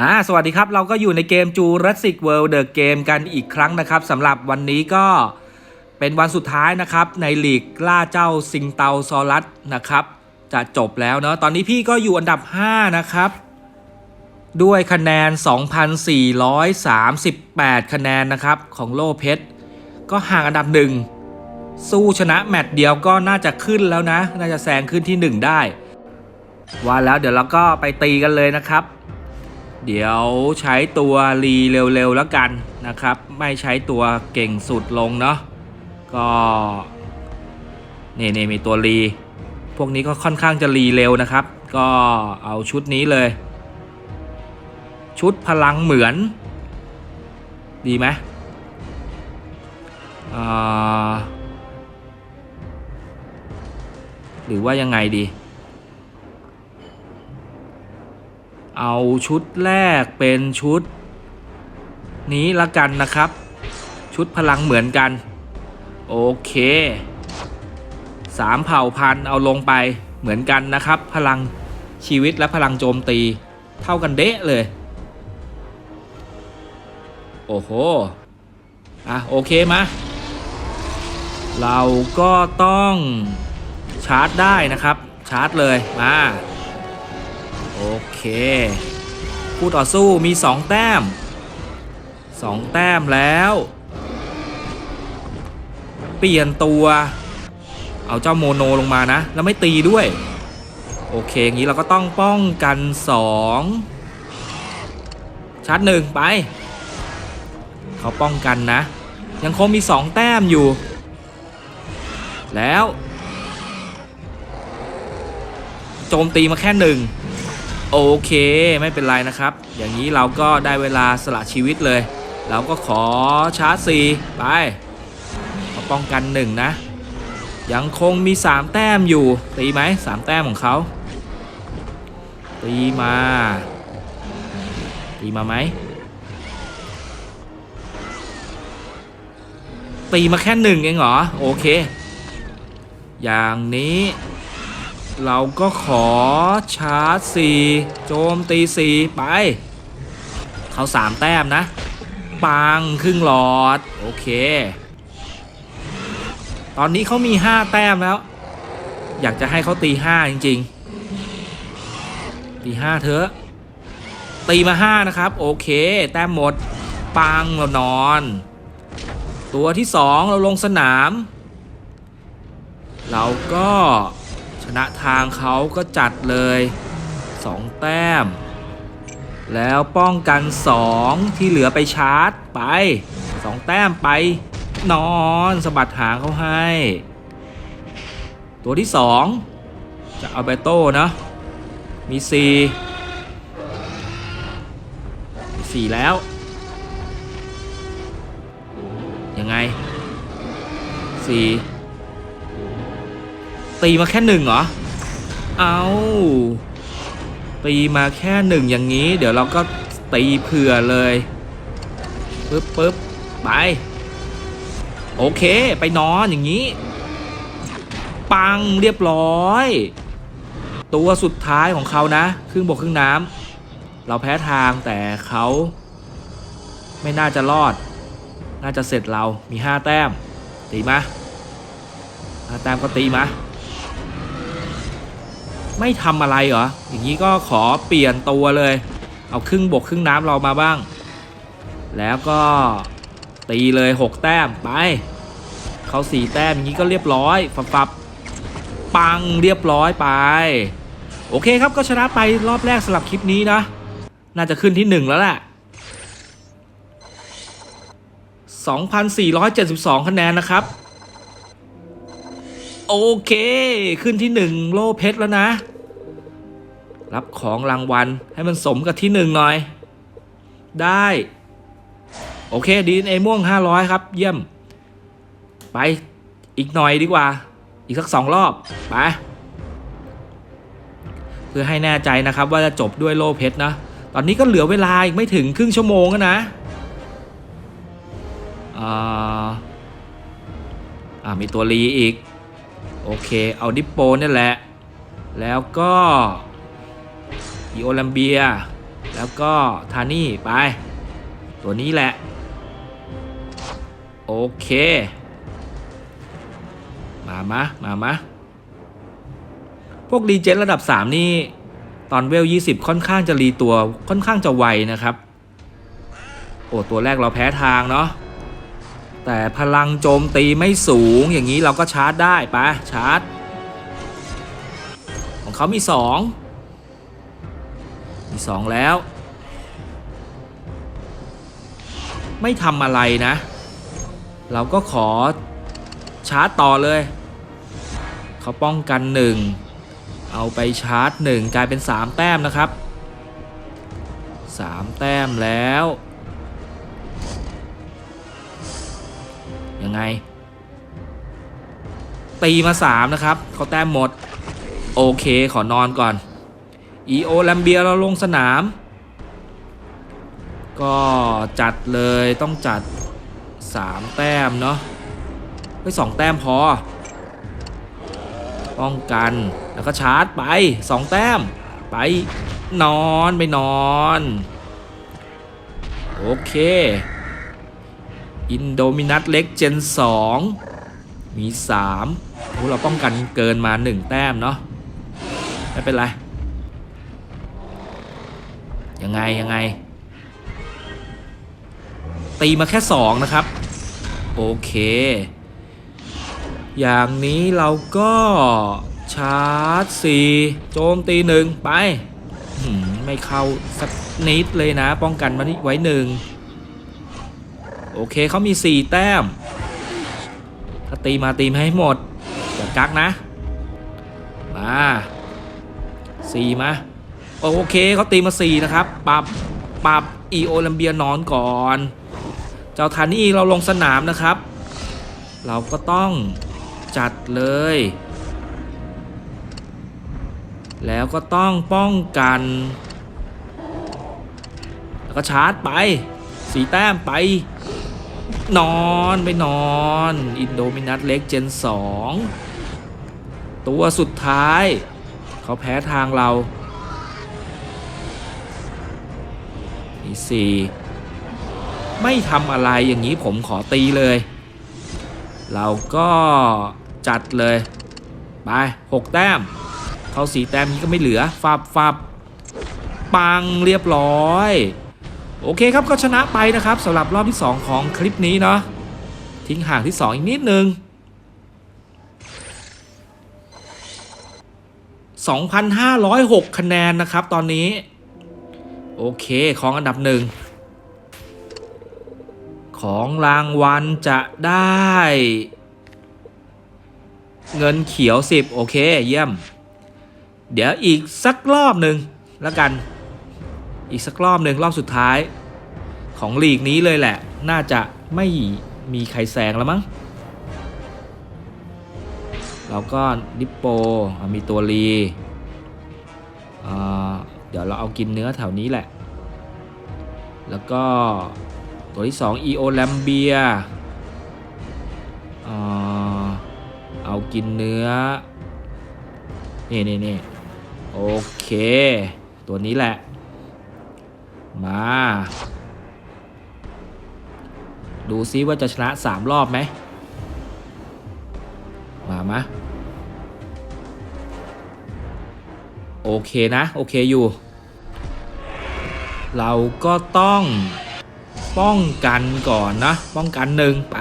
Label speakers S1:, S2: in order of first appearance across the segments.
S1: อ่าสวัสดีครับเราก็อยู่ในเกม Jurassic World The Game กันอีกครั้งนะครับสำหรับวันนี้ก็เป็นวันสุดท้ายนะครับในลีกล่าเจ้าซิงเตาซอรัสนะครับ จะจบแล้วเนาะตอนนี้พี่ก็อยู่อันดับ 5 นะครับ ด้วยคะแนน 2,438 คะแนนนะครับของโลเพชรก็ห่างอันดับหนึ่ง สู้ชนะแมตช์เดียวก็น่าจะขึ้นแล้วนะ น่าจะแซงขึ้นที่ 1 ได้ ว่าแล้วเดี๋ยวเราก็ไปตีกันเลยนะครับ เดี๋ยวใช้ตัวรีเร็วๆแล้วกันนะครับ ไม่ใช้ตัวเก่งสุดลงเนาะก็นี่นี่มีตัวรีพวกนี้ก็ค่อนข้างจะรีเร็วนะครับ ก็เอาชุดนี้เลย ชุดพลังเหมือน ดีไหมอ่า หรือว่ายังไงดี เอาชุดแรกเป็นชุด นี้ละกันนะครับ ชุดพลังเหมือนกัน โอเคสามเผ่าพันธุ์เอาลงไปเหมือนกันนะครับ พลังชีวิตและพลังโจมตี เท่ากันเดะเลย โอ้โห อะ โอเคมา เราก็ต้อง ชาร์จได้นะครับ ชาร์จเลยมาโอเคผู้ต่อสู้มี 2 แต้ม 2 แต้มแล้ว เปลี่ยนตัว เอาเจ้าโมโนลงมานะ แล้วไม่ตีด้วย โอเคอย่างนี้เราก็ต้องป้องกัน 2 ชาร์จหนึ่งไป เขาป้องกันนะ ยังคงมี 2 แต้มอยู่ แล้ว โจมตีมาแค่หนึ่งโอเคไม่เป็นไรนะครับ อย่างนี้เราก็ได้เวลาสละชีวิตเลย เราก็ขอชาร์จสีไปป้องกันหนึ่งนะ ยังคงมี 3 แต้มอยู่ ตีไหมสามแต้มของเขาตีมาตีมาไหมตีมาแค่หนึ่งเองเหรอ โอเค อย่างนี้ เราก็ขอชาร์จสี่โจมตีสี่ไป เขาสามแต้มนะ ปังครึ่งหลอด โอเค ตอนนี้เขามีห้าแต้มแล้ว อยากจะให้เขาตีห้าจริง ๆ ตีห้าเถอะ ตีมาห้านะครับ โอเค แต้มหมด ปังเรานอน ตัวที่สองเราลงสนาม เราก็ ชนะทางเขาก็จัดเลย 2 แต้ม แล้วป้องกัน 2 ที่เหลือไปชาร์จไป 2 แต้มไป นอนสะบัดหางเขาให้ ตัวที่ 2 จะเอาเบโต้นะมี4มี4แล้ว ยังไง 4 ตีมาแค่หนึ่งเหรอ เอาตีมาแค่หนึ่งอย่างนี้ เดี๋ยวเราก็ตีเผื่อเลยปึ๊บปึ๊บไป โอเค ไปนอนอย่างนี้ ปังเรียบร้อย ตัวสุดท้ายของเขานะ ครึ่งบกครึ่งน้ำเราแพ้ทางแต่เขาไม่น่าจะรอด น่าจะเสร็จเรามีห้าแต้ม ตีมาห้าแต้มก็ตีมา ไม่ทำอะไรเหรอ อย่างนี้ก็ขอเปลี่ยนตัวเลย เอาครึ่งบกครึ่งน้ำเรามาบ้าง แล้วก็ตีเลย 6 แต้มไป เขาสี่แต้มอย่างนี้ก็เรียบร้อยฟับฟับปังเรียบร้อยไป โอเคครับก็ชนะไปรอบแรกสำหรับคลิปนี้นะ น่าจะขึ้นที่ 1 แล้วแหละ 2,472 คะแนนนะครับ โอเค ขึ้นที่หนึ่งโล่เพชรแล้วนะ รับของรางวัลให้มันสมกับที่หนึ่งหน่อย ได้ โอเคดีเอม่วง500ครับ เยี่ยม ไปอีกหน่อยดีกว่า อีกสักสองรอบ ไป เพื่อให้แน่ใจนะครับว่าจะจบด้วยโล่เพชรนะ ตอนนี้ก็เหลือเวลาอีกไม่ถึงครึ่งชั่วโมงแล้วนะอ่าอ่ามีตัวรีอีก โอเค เอาดิปโปนี่แหละ แล้วก็อีโอลัมเบีย แล้วก็ทานี่ไป ตัวนี้แหละ โอเค มามะ มามะ พวกรีเจนระดับ 3 นี่ ตอนเวล 20 ค่อนข้างจะรีตัวค่อนข้างจะไวนะครับ โอ้ ตัวแรกเราแพ้ทางเนาะ แต่พลังโจมตีไม่สูงอย่างนี้เราก็ชาร์จได้ปะชาร์จ ของเขามีสองมีสองแล้ว ไม่ทำอะไรนะ เราก็ขอชาร์จต่อเลย เขาป้องกันหนึ่งเอาไปชาร์จหนึ่งกลายเป็นสามแต้มนะครับสามแต้มแล้ว ยังไง ตีมาสามนะครับเขาแต้มหมด โอเคขอนอนก่อนอีโอแลมเบียเราลงสนาม ก็จัดเลยต้องจัด 3 แต้มเนาะไปสองแต้มพอ ป้องกันแล้วก็ชาร์จไป 2 แต้ม ไปนอนไปนอน โอเค อินโดมินัสเล็กเจน 2 มี 3โอ้เราป้องกันเกินมา 1 แต้มเนาะไม่เป็นไร ยังไง ยังไง ตีมาแค่ 2 นะครับ โอเค อย่างนี้เราก็ชาร์จ 4 โจมตีหนึ่งไป ไม่เข้าสักนิดเลยนะ ป้องกันมาที่ไว้หนึ่ง โอเคเขามี 4 แต้ม ถ้าตีมาตีมาให้หมดอย่ากักนะ มาสี่มาโอเคเขาตีมา4นะครับปรับปรับอีโอลัมเบียนอนก่อน เจ้าทานี่เราลงสนามนะครับ เราก็ต้องจัดเลย แล้วก็ต้องป้องกัน แล้วก็ชาร์จไปสีแต้มไป นอนไปนอน อินโดมินัสเล็กเจน 2 ตัวสุดท้าย เขาแพ้ทางเราอีสี่ไม่ทำอะไรอย่างนี้ผมขอตีเลย เราก็จัดเลย ไปหกแต้ม เขาสีแต้มนี้ก็ไม่เหลือฟับฟับปังเรียบร้อย โอเคครับก็ชนะไปนะครับสำหรับรอบที่ 2 ของคลิปนี้เนาะทิ้งห่างที่ 2 อีกนิดนึง 2,506 คะแนนนะครับตอนนี้ โอเคของอันดับหนึ่งของรางวัลจะได้ เงินเขียว 10 โอเค เยี่ยม เดี๋ยวอีกสักรอบหนึ่งแล้วกัน อีกสักรอบหนึ่งรอบสุดท้าย ของลีกนี้เลยแหละ น่าจะไม่มีใครแซงแล้วมั้งเราก็ดิปโปมีตัวรีเดี๋ยวเราเอากินเนื้อแถวนี้แหละ แล้วก็ตัวที่2 EO l a m b i a อ่าเอากินเนื้อ นี่นี่นี่โอเค ตัวนี้แหละ มา ดูซิว่าจะชนะ3รอบไหม มามะโอเคนะ โอเคอยู่ เราก็ต้องป้องกันก่อนนะ ป้องกันหนึ่งไป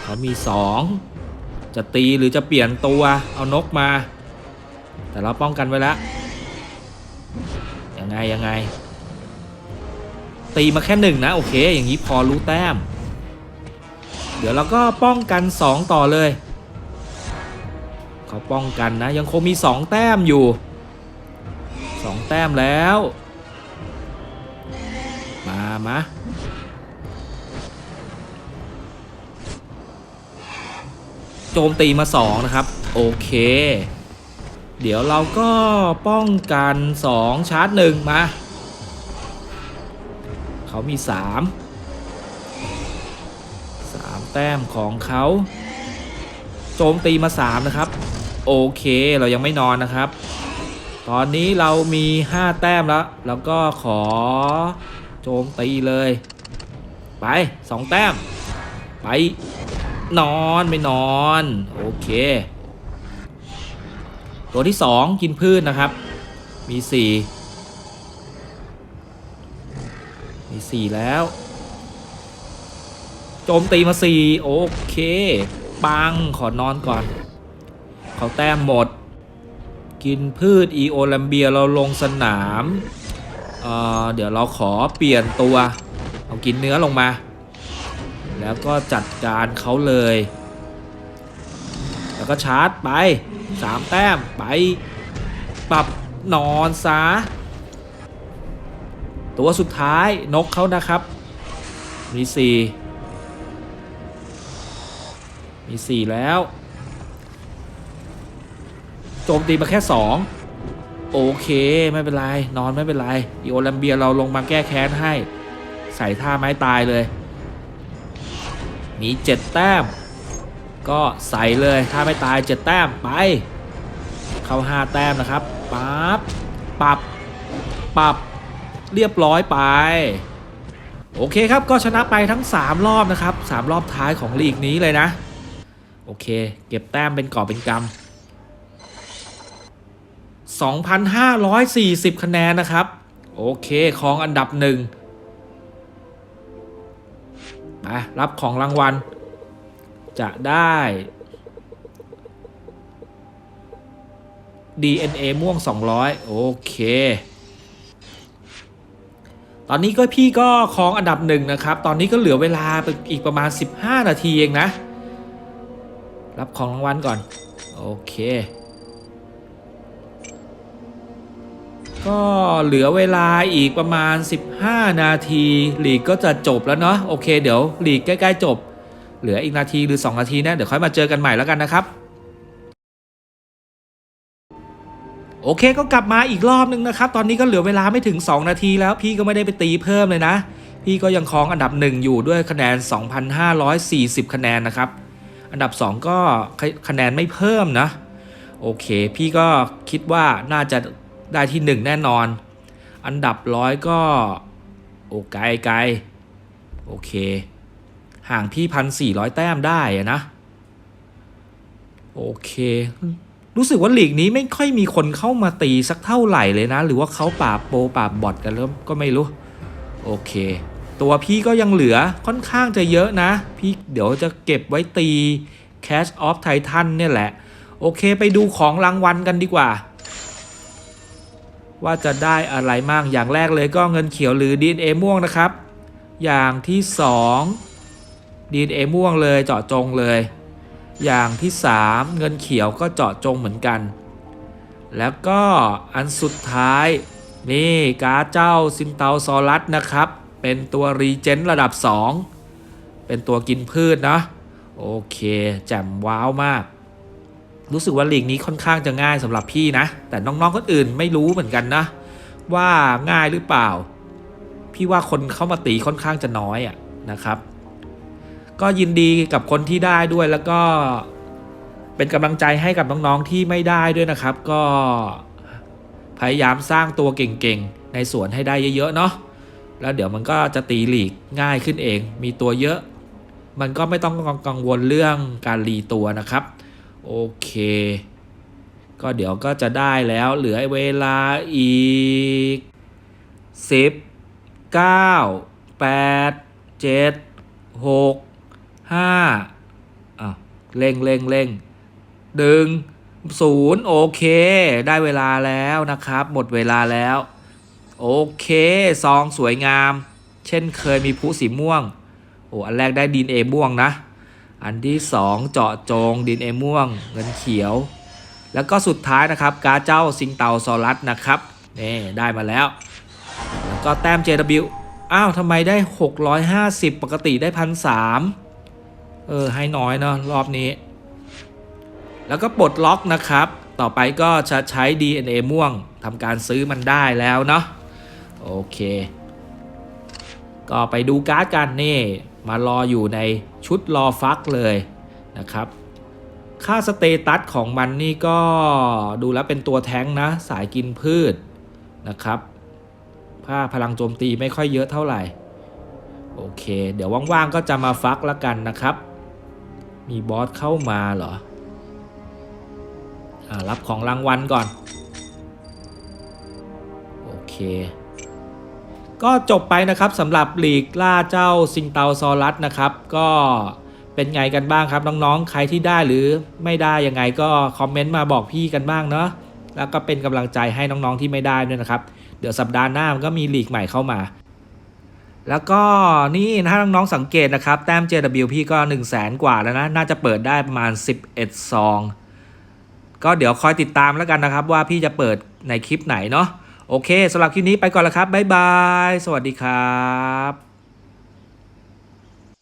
S1: เขามีสองจะตีหรือจะเปลี่ยนตัวเอานกมา แต่เราป้องกันไว้แล้ว ไงยังไง ตีมาแค่หนึ่งนะ โอเค อย่างนี้พอรู้แต้ม เดี๋ยวเราก็ป้องกันสองต่อเลยเขาป้องกันนะ ยังคงมีสองแต้มอยู่สองแต้มแล้ว มามาโจมตีมา 2 นะครับ โอเค เดี๋ยวเราก็ป้องกัน 2 ชาร์จ1มา เขามี 3 3 แต้มของเขา โจมตีมา 3 นะครับ โอเคเรายังไม่นอนนะครับ ตอนนี้เรามี 5 แต้มแล้ว แล้วก็ขอโจมตีเลย ไป 2 แต้ม ไป นอนไม่นอน โอเค ตัวที่ 2 กินพืชนะครับ มี 4 มี 4 แล้ว โจมตีมา 4 โอเค ปัง ขอนอนก่อน เขาแต้มหมด กินพืชอีโอลัมเบียเราลงสนามเอ่อเดี๋ยวเราขอเปลี่ยนตัว เอากินเนื้อลงมา แล้วก็จัดการเขาเลย แล้วก็ชาร์จไป สามแต้มไปปรับนอนซะตัวสุดท้ายนกเขานะครับ มีสี่มีสี่แล้ว โจมตีมาแค่สองโอเค ไม่เป็นไร นอนไม่เป็นไรอีโอลัมเบียเราลงมาแก้แค้นให้ ใส่ท่าไม้ตายเลย มีเจ็ดแต้ม ก็ใส่เลย ถ้าไม่ตายเจ็ดแต้มไป เข้าหาแต้มนะครับปั๊บปรับปรับเรียบร้อยไป โอเคครับก็ชนะไปทั้ง 3 รอบนะครับ 3 รอบท้ายของลีกนี้เลยนะ โอเค เก็บแต้มเป็นก่อบเป็นกำ2,540 คะแนนนะครับ โอเคของอันดับหนึ่งมารับของรางวัล จะได้ DNA ม่วง 200 โอเค ตอนนี้ก็พี่ก็ครองอันดับหนึ่งนะครับ ตอนนี้ก็เหลือเวลาไปอีกประมาณ 15 นาทีเองนะ รับของรางวัลก่อน โอเค ก็เหลือเวลาอีกประมาณ 15 นาทีหลีกก็จะจบแล้วเนาะ โอเค เดี๋ยวหลีกใกล้ ๆ จบ เหลืออีกนาทีหรือ 2 นาทีนะ เดี๋ยวค่อยมาเจอกันใหม่แล้วกันนะครับ โอเคก็กลับมาอีกรอบนึงนะครับ ตอนนี้ก็เหลือเวลาไม่ถึง 2 นาทีแล้ว พี่ก็ไม่ได้ไปตีเพิ่มเลยนะ พี่ก็ยังครองอันดับ 1 อยู่ด้วยคะแนน 2,540 คะแนนนะครับ อันดับ 2 ก็คะแนนไม่เพิ่มนะ โอเค พี่ก็คิดว่าน่าจะได้ที่ 1 แน่นอน อันดับร้อยก็ โอ้ไกลไกลโอเค ห่างพี่พันสี่ร้อยแต้มได้อะนะ โอเค รู้สึกว่าลีกนี้ไม่ค่อยมีคนเข้ามาตีสักเท่าไหร่เลยนะ หรือว่าเขาปราบโปปราบบอทกันแล้วก็ไม่รู้ โอเค ตัวพี่ก็ยังเหลือค่อนข้างจะเยอะนะ พี่เดี๋ยวจะเก็บไว้ตี Cash of Titan เนี่ยแหละ โอเคไปดูของรางวัลกันดีกว่า ว่าจะได้อะไรมั่งอย่างแรกเลยก็เงินเขียวหรือ DNA ม่วงนะครับ อย่างที่ 2 DNA ม่วงเลยเจาะจงเลย อย่างที่ 3 เงินเขียวก็เจาะจงเหมือนกัน แล้วก็อันสุดท้าย นี่การ์ดเจ้าซินเตาซอรัสนะครับ เป็นตัวรีเจนระดับ 2 เป็นตัวกินพืชนะโอเค แจ่มว้าวมาก รู้สึกว่าลีกนี้ค่อนข้างจะง่ายสำหรับพี่นะ แต่น้องๆคนอื่นไม่รู้เหมือนกันนะ ว่าง่ายหรือเปล่า พี่ว่าคนเข้ามาตีค่อนข้างจะน้อยอะนะครับ ก็ยินดีกับคนที่ได้ด้วยแล้วก็เป็นกำลังใจให้กับน้องๆที่ไม่ได้ด้วยนะครับ ก็พยายามสร้างตัวเก่งๆในสวนให้ได้เยอะๆเนาะแล้วเดี๋ยวมันก็จะตีหลีกง่ายขึ้นเอง มีตัวเยอะ มันก็ไม่ต้องกังวลเรื่องการรีตัวนะครับ โอเค ก็เดี๋ยวก็จะได้แล้วเหลือเวลาอีก 10 9 8 7 6 5อะเร่งเร่งเร่งดึงศูนย์โอเค ได้เวลาแล้วนะครับ หมดเวลาแล้ว โอเคซองสวยงาม เช่นเคยมีผู้สีม่วง โอ้อันแรกได้ดินเอม่วงนะ อันที่สองเจาะจงดินเอม่วง เงินเขียว แล้วก็สุดท้ายนะครับกาเจ้าซิงเตาซอรัสนะครับนี่ได้มาแล้ว แล้วก็แต้ม JW อ้าวทำไมได้ 650 ปกติได้พันสาม เออให้น้อยเนาะรอบนี้ แล้วก็ปลดล็อกนะครับ ต่อไปก็จะใช้ DNA ม่วงทำการซื้อมันได้แล้วเนาะโอเค ก็ไปดูการ์ดกันนี่ มารออยู่ในชุดรอฟักเลยนะครับ ค่าสเตตัสของมันนี่ก็ดูแล้วเป็นตัวแท้งนะ สายกินพืชนะครับค่าพลังโจมตีไม่ค่อยเยอะเท่าไหร่ โอเค เดี๋ยวว่างๆก็จะมาฟักแล้วกันนะครับ มีบอสเข้ามาเหรออรับของรางวัลก่อน โอเค ก็จบไปนะครับสำหรับหลีกล่าเจ้าซิงเตาซอรัสนะครับ ก็เป็นไงกันบ้างครับน้องๆ ใครที่ได้หรือไม่ได้ยังไงก็คอมเมนต์มาบอกพี่กันบ้างเนาะแล้วก็เป็นกำลังใจให้น้องๆที่ไม่ได้ด้วยนะครับ เดี๋ยวสัปดาห์หน้ามันก็มีหลีกใหม่เข้ามา แล้วก็นี่ถ้าน้องๆสังเกตนะครับ แต้ม JW พี่ก็ 1 0 0 0 0แสนกว่าแล้วนะ น่าจะเปิดได้ประมาณ 11 ซอง ก็เดี๋ยวคอยติดตามแล้วกันนะครับ ว่าพี่จะเปิดในคลิปไหนเนาะโอเคสำหรับคลิปนี้ไปก่อนแล้วครับ บ๊ายบาย สวัสดีครับ